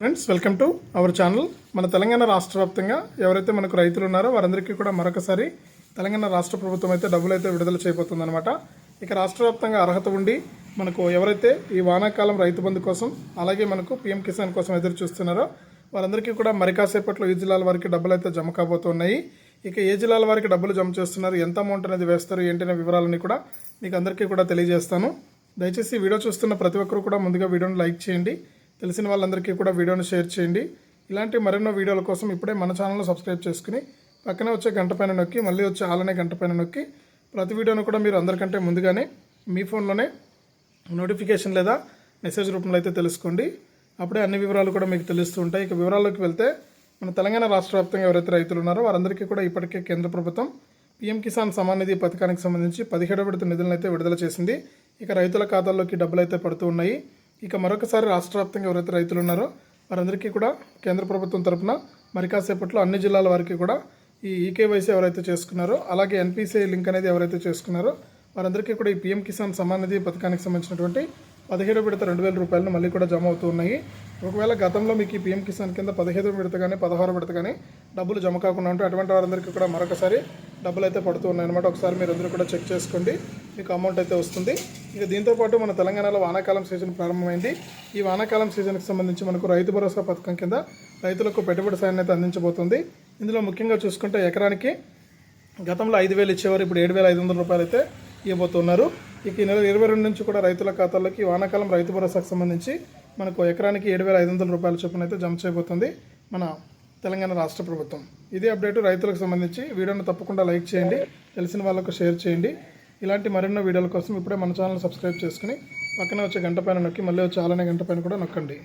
Friends welcome to our channel మన తెలంగాణ రాష్ట్ర వ్యాప్తంగా ఎవరైతే మనకు రైతులు ఉన్నారో వారందరికీ కూడా మరొకసారి తెలంగాణ రాష్ట్ర ప్రభుత్వం అయితే డబ్బులు అయితే విడుదల చేయబోతుందన్నమాట. ఇక రాష్ట్ర వ్యాప్తంగా అర్హత ఉండి మనకు ఎవరైతే ఈ వానాకాలం రైతు బంధు కోసం అలాగే మనకు పీఎం కిసాన్ కోసం ఎదురు చూస్తున్నారో వారందరికీ కూడా మరి కాసేపట్లో ఈ జిల్లాల వారికి డబ్బులు అయితే జమ కాబోతున్నాయి. ఇక ఏ జిల్లాల వారికి డబ్బులు జమ చేస్తున్నారు ఎంత అమౌంట్ అనేది వేస్తారు ఏంటనే వివరాలని కూడా మీకు అందరికీ కూడా తెలియజేస్తాను. దయచేసి వీడియో చూస్తున్న ప్రతి ఒక్కరు కూడా ముందుగా వీడియోని లైక్ చేయండి. తెలిసిన వాళ్ళందరికీ కూడా వీడియోను షేర్ చేయండి. ఇలాంటి మరెన్నో వీడియోల కోసం ఇప్పుడే మన ఛానల్ను సబ్స్క్రైబ్ చేసుకుని పక్కనే వచ్చే గంట పైన నొక్కి మళ్ళీ వచ్చే ఆలనే గంట పైన నొక్కి ప్రతి వీడియోను కూడా మీరు అందరికంటే ముందుగానే మీ ఫోన్లోనే నోటిఫికేషన్ లేదా మెసేజ్ రూపంలో అయితే తెలుసుకోండి. అప్పుడే అన్ని వివరాలు కూడా మీకు తెలుస్తూ ఉంటాయి. ఇక వివరాల్లోకి వెళ్తే మన తెలంగాణ రాష్ట్ర వ్యాప్తంగా ఎవరైతే రైతులు ఉన్నారో వారందరికీ కూడా ఇప్పటికే కేంద్ర ప్రభుత్వం పీఎం కిసాన్ సమాన్ నిధి పథకానికి సంబంధించి పదిహేడవ విడత నిధులను అయితే విడుదల చేసింది. ఇక రైతుల ఖాతాల్లోకి డబ్బులు అయితే పడుతూ ఉన్నాయి. ఇక మరొకసారి రాష్ట్ర వ్యాప్తంగా ఎవరైతే రైతులు ఉన్నారో వారందరికీ కూడా కేంద్ర ప్రభుత్వం తరపున మరి కాసేపట్లో అన్ని జిల్లాల వారికి కూడా ఈ ఈకేవైసీ ఎవరైతే చేసుకున్నారో అలాగే ఎన్పిసిఐ లింక్ అనేది ఎవరైతే చేసుకున్నారో వారందరికీ కూడా ఈ పీఎం కిసాన్ సమాన్ నిధి పథకానికి సంబంధించినటువంటి పదిహేడు విడత రెండు వేల రూపాయలను మళ్ళీ కూడా జమ అవుతూ ఉన్నాయి. ఒకవేళ గతంలో మీకు ఈ పీఎం కిసాన్ కింద పదిహేడు విడత కానీ పదహారు విడత కానీ డబ్బులు జమ కాకుండా ఉంటే అటువంటి వారందరికీ కూడా మరొకసారి డబ్బులు అయితే పడుతూ ఉన్నాయన్నమాట. ఒకసారి మీరు అందరూ కూడా చెక్ చేసుకోండి. మీకు అమౌంట్ అయితే వస్తుంది. ఇక దీంతో పాటు మన తెలంగాణలో వానాకాలం సీజన్ ప్రారంభమైంది. ఈ వానాకాలం సీజన్కి సంబంధించి మనకు రైతు భరోసా పథకం కింద రైతులకు పెట్టుబడి సాయాన్ని అయితే అందించబోతుంది. ఇందులో ముఖ్యంగా చూసుకుంటే ఎకరానికి గతంలో ఐదు వేలు ఇచ్చేవారు ఇప్పుడు ఏడు వేల ఐదు వందల రూపాయలు అయితే ఇవ్వబోతున్నారు. ఇక ఈ నెల ఇరవై రెండు నుంచి కూడా రైతుల ఖాతాల్లోకి వానాకాలం రైతు భరోసాకు సంబంధించి మనకు ఎకరానికి ఏడు వేల ఐదు వందల రూపాయల చొప్పున అయితే జమ చేయబోతుంది మన తెలంగాణ రాష్ట్ర ప్రభుత్వం. ఇదే అప్డేట్ రైతులకు సంబంధించి వీడియోను తప్పకుండా లైక్ చేయండి తెలిసిన వాళ్ళకు షేర్ చేయండి. ఇలాంటి మరెన్నో వీడియోల కోసం ఇప్పుడే మన ఛానల్ సబ్స్క్రైబ్ చేసుకుని పక్కన వచ్చే గంట పైన నొక్కి మళ్ళీ వచ్చే అలానే గంట పైన కూడా నొక్కండి.